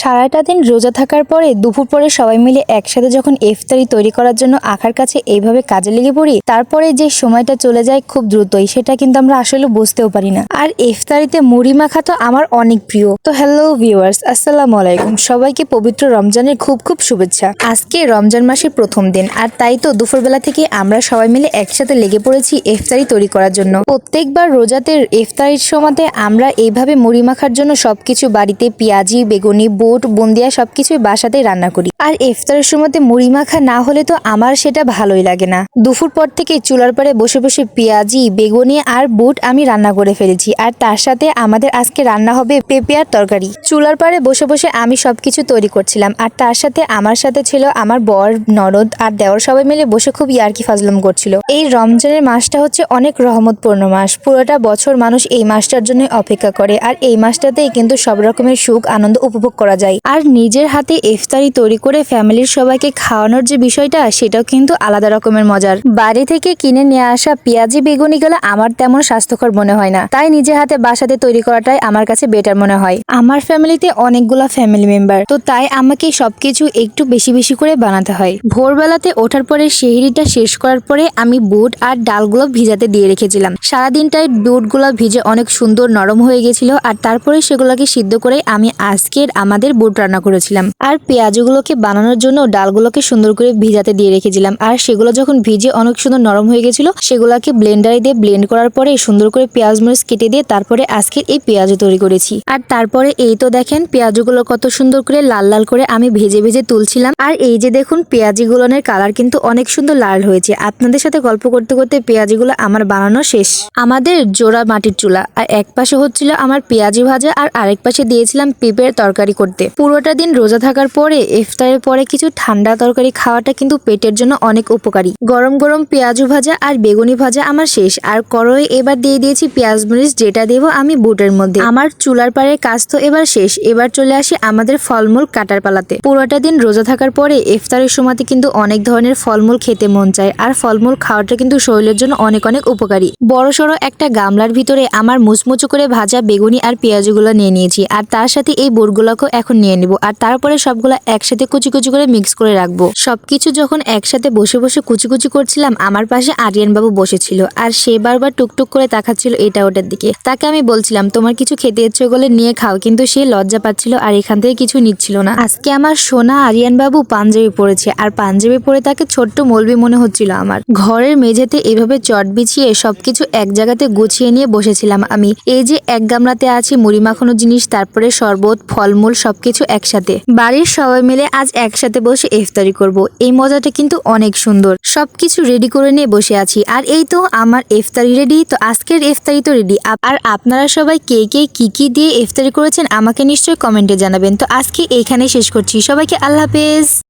সারাটা দিন রোজা থাকার পরে দুপুর পরে সবাই মিলে একসাথে যখন ইফতারি তৈরি করার জন্য আখার কাছে এইভাবে কাজে লেগে পড়ি, তারপরে যে সময়টা চলে যায় খুব দ্রুতই, সেটা কিন্তু আমরা আসলে বুঝতেও পারি না। আর ইফতারিতে মুড়ি মাখা তো আমার অনেক প্রিয়। তো হ্যালো ভিউয়ার্স আসসালামু আলাইকুম। সবাইকে পবিত্র রমজানের খুব খুব শুভেচ্ছা। আজকে রমজান মাসের প্রথম দিন, আর তাই তো দুপুরবেলা থেকে আমরা সবাই মিলে একসাথে লেগে পড়েছি ইফতারি তৈরি করার জন্য। প্রত্যেকবার রোজাতে ইফতারির সময়তে আমরা এইভাবে মুড়ি মাখার জন্য সবকিছু বাড়িতে পেঁয়াজি, বেগুনি বুট, বুন্দিয়া সবকিছুই বাসাতেই রান্না করি। আর ইফতারের সময়তে মুড়ি মাখা না হলে তো আমার সেটা ভালোই লাগে না। দুপুর পর থেকে চুলার পাড়ে বসে বসে পেঁয়াজি, বেগুনি আর বুট আমি রান্না করে ফেলেছি। আর তার সাথে আমাদের আজকে রান্না হবে পেঁপে আর তরকারি। চুলার পাড়ে বসে বসে আমি সবকিছু তৈরি করছিলাম। আর তার সাথে আমার সাথে ছিল আমার বর, ননদ আর দেওর সবাই মিলে বসে খুব ইয়ার্কি ফাজলাম করছিল। এই রমজানের মাসটা হচ্ছে অনেক রহমতপূর্ণ মাস। পুরোটা বছর মানুষ এই মাসটার জন্য অপেক্ষা করে। আর এই মাসটাতেই কিন্তু সব রকমের সুখ, আনন্দ উপভোগ করা যায়। আর নিজের হাতে ইফতারি তৈরি করে ফ্যামিলির সবাইকে খাওয়ানোর যে বিষয়টা, সেটাও কিন্তু আলাদা রকমের মজার। বাড়ি থেকে কিনে নিয়ে আসা পেঁয়াজি বেগুনি গুলো আমার তেমন স্বাস্থ্যকর মনে হয় না। তাই নিজের হাতে বাসাতে তৈরি করাটাই আমার কাছে বেটার মনে হয়। আমার ফ্যামিলিতে অনেকগুলা ফ্যামিলি মেম্বার তো তাই আমাকে সবকিছু একটু বেশি বেশি করে বানাতে হয়। ভোরবেলাতে ওঠার পরে সেহরিটা শেষ করার পরে আমি বুট আর ডালগুলো ভিজাতে দিয়ে রেখেছিলাম। সারাদিনটাই বুটগুলো ভিজে অনেক সুন্দর নরম হয়ে গেছিল, আর তারপরে সেগুলোকে সিদ্ধ করে আমি আজকের আমাদের বুট রান্না করেছিলাম। আর পেঁয়াজগুলোকে বানানোর জন্য ডালগুলোকে সুন্দর করে ভিজাতে দিয়ে রেখেছিলাম। আর সেগুলো যখন ভিজে অনেক সুন্দর নরম হয়ে গেছিল, সেগুলোকে ব্লেন্ডারে দিয়ে ব্লেন্ড করার পরে সুন্দর করে পেঁয়াজ মরিচ কেটে দিয়ে তারপরে আজকের এই পেঁয়াজ তৈরি করেছি। আর তারপরে এই তো দেখেন পেঁয়াজগুলো কত সুন্দর করে লাল লাল করে আমি ভেজে ভেজে তুলছিলাম। আর এই যে দেখুন পেঁয়াজিগুলোনের কালার কিন্তু অনেক সুন্দর লাল হয়েছে। আপনাদের সাথে গল্প করতে করতে পেঁয়াজিগুলো আমার বানানো শেষ। আমাদের জোড়া মাটির চুলা, আর এক পাশে হচ্ছিল আমার পেঁয়াজি ভাজা, আর আরেক পাশে দিয়েছিলাম পেঁপের তরকারি করতে। পুরোটা দিন রোজা থাকার পরে, ইফতারের পরে কিছু ঠান্ডা তরকারি খাওয়াটা কিন্তু পেটের জন্য অনেক উপকারী। গরম গরম পেঁয়াজু ভাজা আর বেগুনি ভাজা আমার শেষ। আর করয়ে এবার দিয়ে দিয়েছি পেঁয়াজ মরিচ, যেটা দেবো আমি বুটের মধ্যে। আমার চুলার পাড়ের কাজ তো এবার শেষ। এবার চলে আসি আমাদের ফলমূল কাটার পালাতে। পুরোটা দিন রোজা থাকার পরে, ইফতারের সময়তে কিন্তু অনেক ধরনের ফলমূল খেতে মন চায়। আর ফলমূল খাওয়াটা কিন্তু শরীরের জন্য অনেক অনেক উপকারী। বড় সড়ো একটা গামলার ভিতরে আমার মুচমুচু করে ভাজা বেগুনি আর পেঁয়াজগুলো নিয়ে নিয়েছি। আর তার সাথে এই বোরগুলোকেও এখন নিয়ে নিব। আর তারপরে সবগুলো একসাথে কুচি কুচি করে মিক্স করে রাখব। সবকিছু যখন একসাথে বসে বসে কুচি কুচি করছিলাম, আমার পাশে আরিয়ান বাবু বসেছিল। আর সে বারবার টুকটুক করে তাকাচ্ছিল এটা ওটার দিকে। তাকে আমি বলছিলাম, তোমার কিছু খেতে ইচ্ছে করলে নিয়ে খাও। কিন্তু সে লজ্জা পাচ্ছিল আর এখান থেকে কিছু নিচ্ছিল না। আজকে আমার সোনা আরিয়ান বাবু পাঞ্জাবি পরেছে, আর পাঞ্জাবি পরে তাকে ছোট্ট মলবি মনে হচ্ছিল আমার। ঘরের মেঝেতে এভাবে চট বিছিয়ে সবকিছু এক জায়গাতে গুছিয়ে নিয়ে বসেছিলাম আমি। এই যে এক গামলাতে আছে, মুড়ি মাখানো জিনিস, তারপরে শরবত, ফলমূল সবকিছু একসাথে। বাড়ির সবাই মিলে আজ একসাথে বসে ইফতারি করব। এই মজাটা কিন্তু অনেক সুন্দর। সবকিছু রেডি করে নিয়ে বসে আছি। আর এই তো আমার ইফতারি রেডি তো আজকের ইফতারি তো রেডি আর আপনারা সবাই কে কে, কি কি দিয়ে ইফতারি করেছেন আমাকে নিশ্চয়ই কমেন্টে জানাবেন। তো আজকে এইখানে শেষ করছি। সবাইকে আল্লাহ হাফেজ।